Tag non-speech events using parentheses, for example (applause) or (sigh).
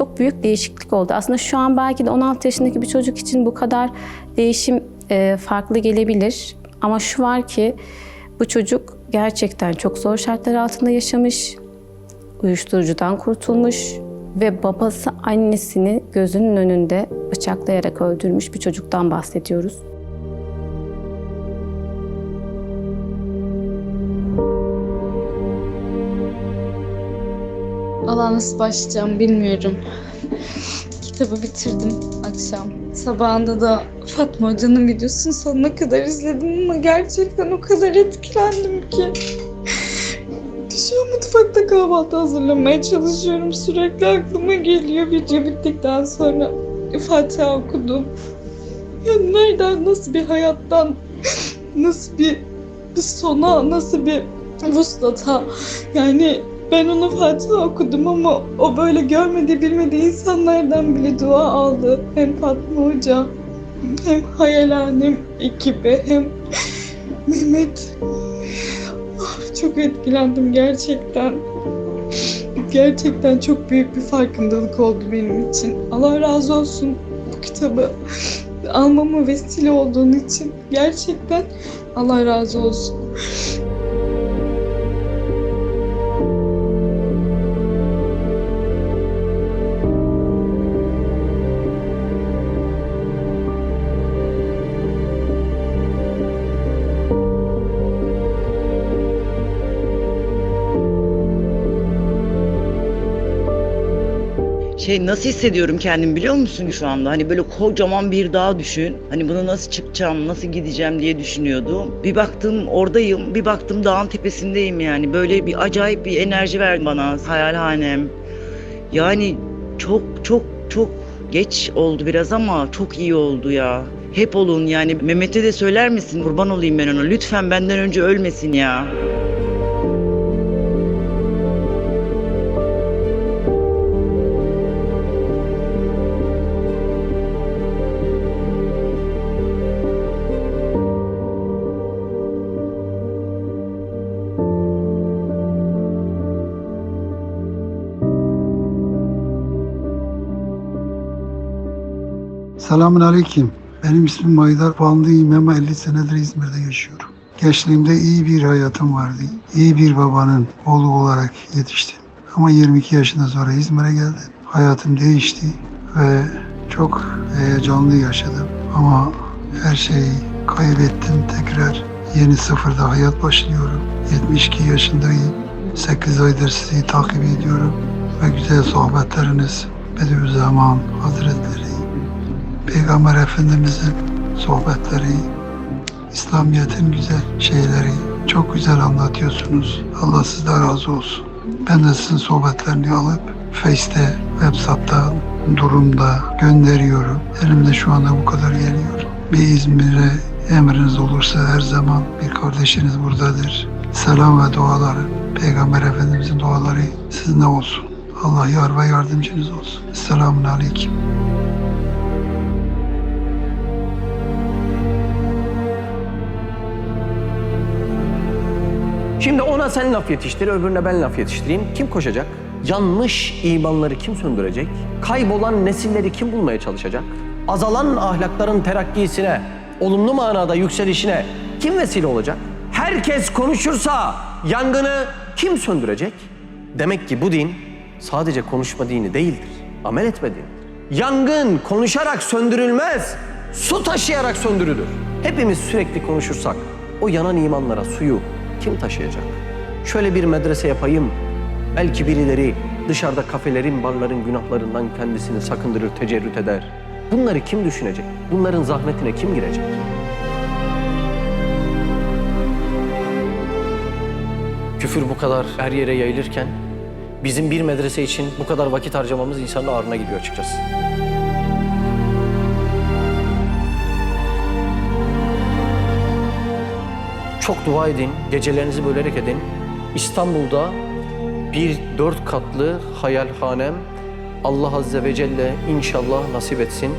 çok büyük değişiklik oldu. Aslında şu an belki de 16 yaşındaki bir çocuk için bu kadar değişim e, farklı gelebilir. Ama şu var ki bu çocuk gerçekten çok zor şartlar altında yaşamış, uyuşturucudan kurtulmuş ve babası annesini gözünün önünde bıçaklayarak öldürmüş bir çocuktan bahsediyoruz. Allah nasıl başlayacağım bilmiyorum. Kitabı bitirdim akşam. Sabahında da Fatma Hoca'nın videosunu sonuna kadar izledim ama gerçekten o kadar etkilendim ki. An mutfakta kahvaltı hazırlamaya çalışıyorum. Sürekli aklıma geliyor video bittikten sonra. Fatiha okudum. Ya nereden, nasıl bir hayattan, nasıl bir, bir sona, nasıl bir vuslata. Yani ben ona Fatiha okudum ama o böyle görmediği bilmediği insanlardan bile dua aldı. Hem Fatma Hoca, hem Hayalhanem ekibi, hem (laughs) Mehmet. Ah, Çok etkilendim gerçekten. Gerçekten çok büyük bir farkındalık oldu benim için. Allah razı olsun bu kitabı almama vesile olduğun için. Gerçekten Allah razı olsun. Şey nasıl hissediyorum kendimi biliyor musun şu anda? Hani böyle kocaman bir dağ düşün. Hani bunu nasıl çıkacağım, nasıl gideceğim diye düşünüyordum. Bir baktım oradayım, bir baktım dağın tepesindeyim yani. Böyle bir acayip bir enerji verdi bana hayalhanem. Yani çok çok çok geç oldu biraz ama çok iyi oldu ya. Hep olun yani Mehmet'e de söyler misin? Kurban olayım ben ona. Lütfen benden önce ölmesin ya. Selamun Aleyküm. Benim ismim Maydar Vanlıyım ama 50 senedir İzmir'de yaşıyorum. Gençliğimde iyi bir hayatım vardı. İyi bir babanın oğlu olarak yetiştim. Ama 22 yaşından sonra İzmir'e geldim. Hayatım değişti ve çok heyecanlı yaşadım. Ama her şeyi kaybettim tekrar. Yeni sıfırda hayat başlıyorum. 72 yaşındayım. 8 aydır sizi takip ediyorum. Ve güzel sohbetleriniz Bediüzzaman Hazretleri Peygamber Efendimizin sohbetleri, İslamiyet'in güzel şeyleri çok güzel anlatıyorsunuz. Allah sizden razı olsun. Ben de sizin sohbetlerini alıp Face'te, WhatsApp'ta, durumda gönderiyorum. Elimde şu anda bu kadar geliyor. Bir İzmir'e emriniz olursa her zaman bir kardeşiniz buradadır. Selam ve duaları, Peygamber Efendimizin duaları sizinle olsun. Allah yar ve yardımcınız olsun. Selamun Aleyküm. Şimdi ona sen laf yetiştir, öbürüne ben laf yetiştireyim. Kim koşacak? Yanlış imanları kim söndürecek? Kaybolan nesilleri kim bulmaya çalışacak? Azalan ahlakların terakkisine, olumlu manada yükselişine kim vesile olacak? Herkes konuşursa yangını kim söndürecek? Demek ki bu din sadece konuşma dini değildir, amel etme dinidir. Yangın konuşarak söndürülmez, su taşıyarak söndürülür. Hepimiz sürekli konuşursak o yanan imanlara suyu kim taşıyacak? Şöyle bir medrese yapayım. Belki birileri dışarıda kafelerin, barların günahlarından kendisini sakındırır, tecerrüt eder. Bunları kim düşünecek? Bunların zahmetine kim girecek? Küfür bu kadar her yere yayılırken bizim bir medrese için bu kadar vakit harcamamız insanın ağrına gidiyor açıkçası. Çok dua edin, gecelerinizi bölerek edin. İstanbul'da bir dört katlı hayalhanem Allah Azze ve Celle inşallah nasip etsin.